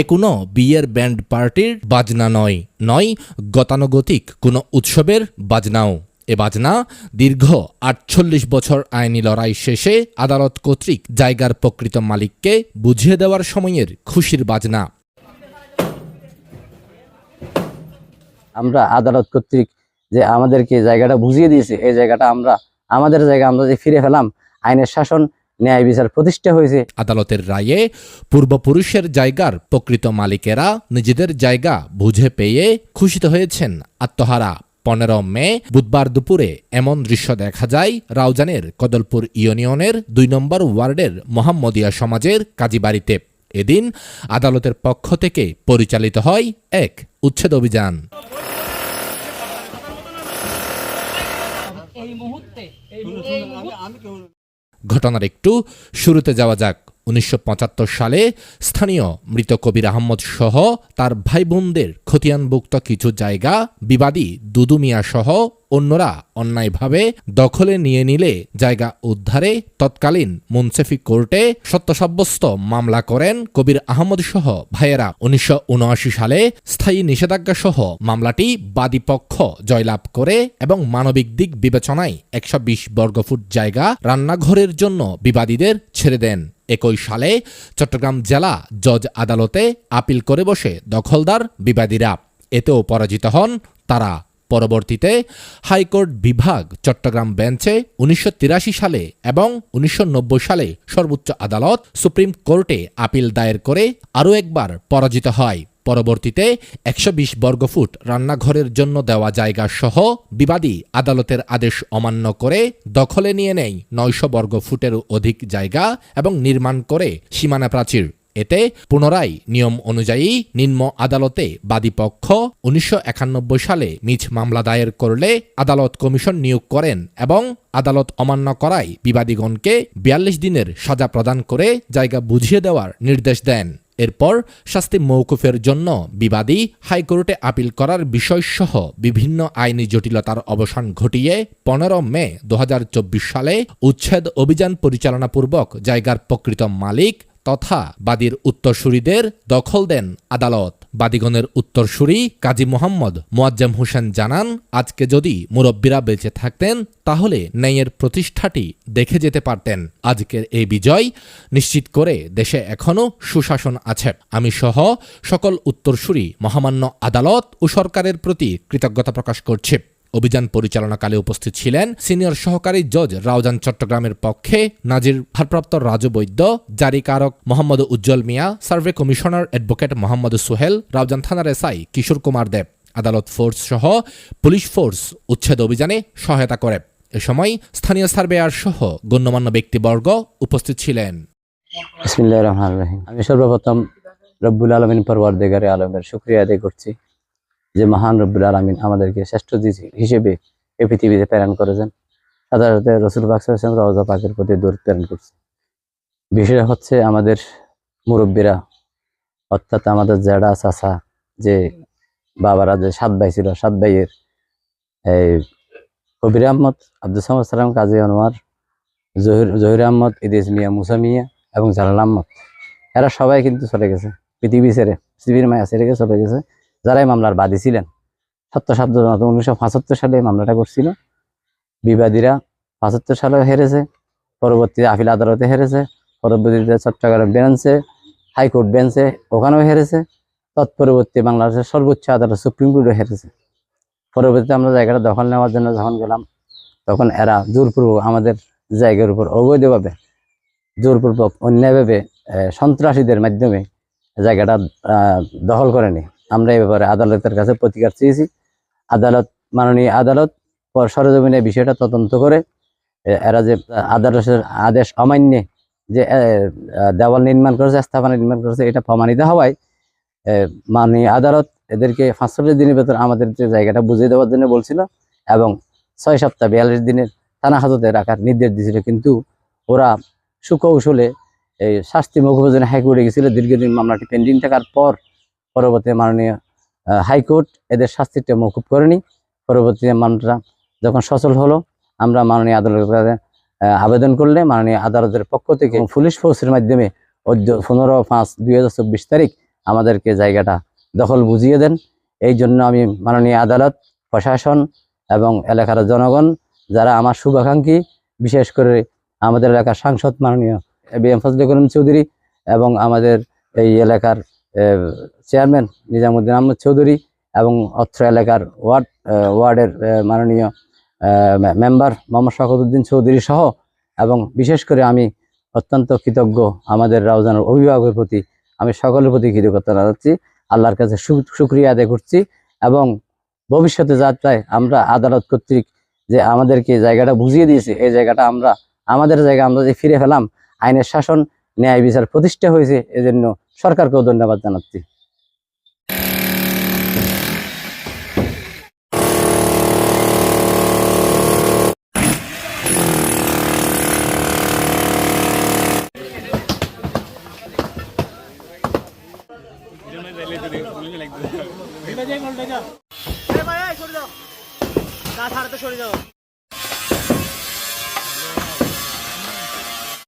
এ কোনো বিয়ের ব্যান্ড পার্টির বাজনা নয় নয় গতানুগতিক কোনো উৎসবের বাজনাও। এ বাজনা দীর্ঘ আটচল্লিশ বছর আইনি লড়াই শেষে আদালত কর্তৃক জায়গার প্রকৃত মালিককে বুঝিয়ে দেওয়ার সময়ের খুশির বাজনা। আমরা আদালত কর্তৃক যে আমাদেরকে জায়গাটা বুঝিয়ে দিয়েছে, এই জায়গাটা আমরা, আমাদের জায়গা আমরা যে ফিরে পেলাম, আইনের শাসন ন্যায় বিচার প্রতিষ্ঠা হয়েছে। আদালতের রায়ে পূর্বপুরুষের জায়গার প্রকৃত মালিকেরা নিজেদের জায়গা বুঝে পেয়ে খুশিত হয়েছেন। আত্মহারা পনেরো মে বুধবার দুপুরে এমন দৃশ্য দেখা যায় রাউজানের কদলপুর ইউনিয়নের দুই নম্বর ওয়ার্ডের মোহাম্মদিয়া সমাজের কাজীবাড়িতে। এদিন আদালতের পক্ষ থেকে পরিচালিত হয় এক উচ্ছেদ অভিযান। এই মুহূর্তে এই ঘটনার একটু শুরুতে যাওয়া যাক। উনিশশো পঁচাত্তর সালে স্থানীয় মৃত কবির আহমদ সহ তার ভাই বোনদের খতিয়ানভুক্ত কিছু জায়গা, বিবাদী দুদুমিয়া সহ অন্যরা অন্যায়ভাবে দখলে নিয়ে নিলে জায়গা উদ্ধারে তৎকালীন মুন্সেফি কোর্টে সত্য সাব্যস্ত মামলা করেন কবির আহমদ সহ ভাইয়েরা। উনিশশো উনআশি সালে স্থায়ী নিষেধাজ্ঞা সহ মামলাটি বাদীপক্ষ জয়লাভ করে এবং মানবিক দিক বিবেচনায় একশো বিশ বর্গফুট জায়গা রান্নাঘরের জন্য বিবাদীদের ছেড়ে দেন। একই সালে চট্টগ্রাম জেলা জজ আদালতে আপিল করে বসে দখলদার বিবাদীরা। এতেও পরাজিত হন তারা। পরবর্তীতে হাইকোর্ট বিভাগ চট্টগ্রাম বেঞ্চে উনিশশো তিরাশি সালে এবং উনিশশো নব্বই সালে সর্বোচ্চ আদালত সুপ্রিম কোর্টে আপিল দায়ের করে আরও একবার পরাজিত হয়। পরবর্তীতে একশো বিশ বর্গফুট রান্নাঘরের জন্য দেওয়া জায়গা সহ বিবাদী আদালতের আদেশ অমান্য করে দখলে নিয়ে নেয় নয়শো বর্গফুটের অধিক জায়গা এবং নির্মাণ করে সীমানা প্রাচীর এতে পুনরায় নিয়ম অনুযায়ী নিম্ন আদালতে বাদীপক্ষ উনিশশো একানব্বই সালে মিছ মামলা দায়ের করলে আদালত কমিশন নিয়োগ করেন এবং আদালত অমান্য করায় বিবাদীগণকে বিয়াল্লিশ দিনের সাজা প্রদান করে জায়গা বুঝিয়ে দেওয়ার নির্দেশ দেন। এরপর শাস্তি মৌকুফের জন্য বিবাদী হাইকোর্টে আপিল করার বিষয়সহ বিভিন্ন আইনি জটিলতার অবসান ঘটিয়ে পনেরো মে দু হাজার চব্বিশ সালে উচ্ছেদ অভিযান পরিচালনাপূর্বক জায়গার প্রকৃত মালিক তথা বাদীর উত্তরসূরিদের দখল দেন আদালত। বাদীগণের উত্তরসূরি কাজী মোহাম্মদ মোয়াজ্জেম হোসেন জানান, আজকে যদি মুরব্বীরা বেঁচে থাকতেন, তাহলে ন্যায়ের প্রতিষ্ঠাটি দেখে যেতে পারতেন। আজকের এই বিজয় নিশ্চিত করে দেশে এখনও সুশাসন আছে। আমি সহ সকল উত্তরসূরি মহামান্য আদালত ও সরকারের প্রতি কৃতজ্ঞতা প্রকাশ করছে। অভিযান পরিচালনাকালে উপস্থিত ছিলেন সিনিয়র সহকারী জজ রাউজান চট্টগ্রামের পক্ষে নাজির ভারপ্রাপ্ত Raju Baidya জারিকারক Mohammad Ujjwal Mia, survey commissioner advocate Mohammad Sohel, Raozan থানার এসআই কিশোর কুমার দেব, আদালত ফোর্স সহ পুলিশ ফোর্স উচ্ছেদ অভিযানে সহায়তা করে। এ সময় স্থানীয় সার্ভেয়ার সহ গণ্যমান্য ব্যক্তিবর্গ উপস্থিত ছিলেন। আমি সর্বপ্রথম রব্বুল আলমিন পরওয়ারদেগারে আলমের শুক্রিয়া আদায় করছি। যে মহান রব্বুল আলমিন আমাদেরকে শ্রেষ্ঠ হিসেবে এই পৃথিবীতে প্রেরণ করেছেন। সাধারণত রসুল পাক সাল্লাল্লাহু আলাইহি রওজা পাকের প্রতি দূর প্রেরণ করছে। বিষয়টা হচ্ছে আমাদের মুরব্বীরা, অর্থাৎ আমাদের জেডা চাচা, যে বাবারা, যে সাত ভাই ছিল, সাত ভাইয়ের এই কবির আহমদ, আব্দুল সালাম সালাম, কাজী আনোয়ার, জহির জহির আহমদ, ইদিস মিয়া, মুসা মিয়া এবং জালাল আহমদ। এরা সবাই কিন্তু চলে গেছে। পৃথিবী ছেড়ে, পৃথিবীর মায়া ছেড়ে চলে গেছে। যারা এই মামলার বাদী ছিলেন, সত্তর সাত উনিশশো পঁচাত্তর সালে মামলাটা করছিল। বিবাদীরা পঁচাত্তর সালে হেরেছে পরবর্তীতে আপিল আদালতে হেরেছে, পরবর্তীতে চট্টগ্রাম বেঞ্চে, হাইকোর্ট বেঞ্চে ওখানেও হেরেছে, তৎপরবর্তী বাংলাদেশের সর্বোচ্চ আদালত সুপ্রিম কোর্টও হেরেছে। পরবর্তীতে আমরা জায়গাটা দখল নেওয়ার জন্য যখন গেলাম, তখন এরা জোরপূর্বক আমাদের জায়গার উপর অবৈধভাবে, জোরপূর্বক অন্যায়ভাবে সন্ত্রাসীদের মাধ্যমে জায়গাটা দখল করেনি। আমরা এ ব্যাপারে আদালতের কাছে প্রতিকার চেয়েছি। আদালত, মাননীয় আদালত পর সরজমিনে বিষয়টা তদন্ত করে এরা যে আদালতের আদেশ অমান্যে যে দেওয়াল নির্মাণ করেছে, স্থাপনা নির্মাণ করেছে, এটা প্রমাণিত হওয়ায় মাননীয় আদালত এদেরকে পাঁচষট্টি দিনের ভেতর আমাদের যে জায়গাটা বুঝিয়ে দেওয়ার জন্য বলছিল এবং ছয় সপ্তাহ বিয়াল্লিশ দিনের থানা হাজতে রাখার নির্দেশ দিয়েছিল। কিন্তু ওরা সুকৌশলে এই শাস্তি জন্য হাইকোর্টে গেছিল। দীর্ঘদিন মামলাটি পেন্ডিং থাকার পর পরবর্তী মাননীয় হাইকোর্ট এদের শাস্তিটা মৌকুফ করেনি। পরবর্তীতে মামলাটা যখন সচল হলো, আমরা মাননীয় আদালতের আবেদন করলে মাননীয় আদালতের পক্ষ থেকে পুলিশ ফোর্সের মাধ্যমে পনেরো পাঁচ দুই তারিখ আমাদেরকে জায়গাটা দখল বুঝিয়ে দেন। এই জন্য আমি মাননীয় আদালত, প্রশাসন এবং এলাকার জনগণ, যারা আমার শুভাকাঙ্ক্ষী, বিশেষ করে আমাদের এলাকার সাংসদ মাননীয় বি এম ফজলে করিম চৌধুরী এবং আমাদের এই এলাকার চেয়ারম্যান নিজামুদ্দিন আহমদ চৌধুরী এবং অত্র এলাকার ওয়ার্ড ওয়ার্ডের মাননীয় মেম্বার মোহাম্মদ শকতুদ্দিন চৌধুরী সহ এবং বিশেষ করে আমি অত্যন্ত কৃতজ্ঞ আমাদের রাউজানের অভিভাবকের প্রতি, আমি সকলের প্রতি কৃতজ্ঞতা জানাচ্ছি। আল্লাহর কাছে শুক্রিয়া আদায় করছি এবং ভবিষ্যতে যাত্রায় আমরা আদালত কর্তৃক যে আমাদেরকে জায়গাটা বুঝিয়ে দিয়েছে, এই জায়গাটা আমরা, আমাদের জায়গা আমরা যে ফিরে ফেলাম আইনের শাসন, ন্যায় বিচার প্রতিষ্ঠা হয়েছে, এজন্য সরকারকেও ধন্যবাদ জানাচ্ছি। সরে যাও। গা ছাড়াতে সরে যাও।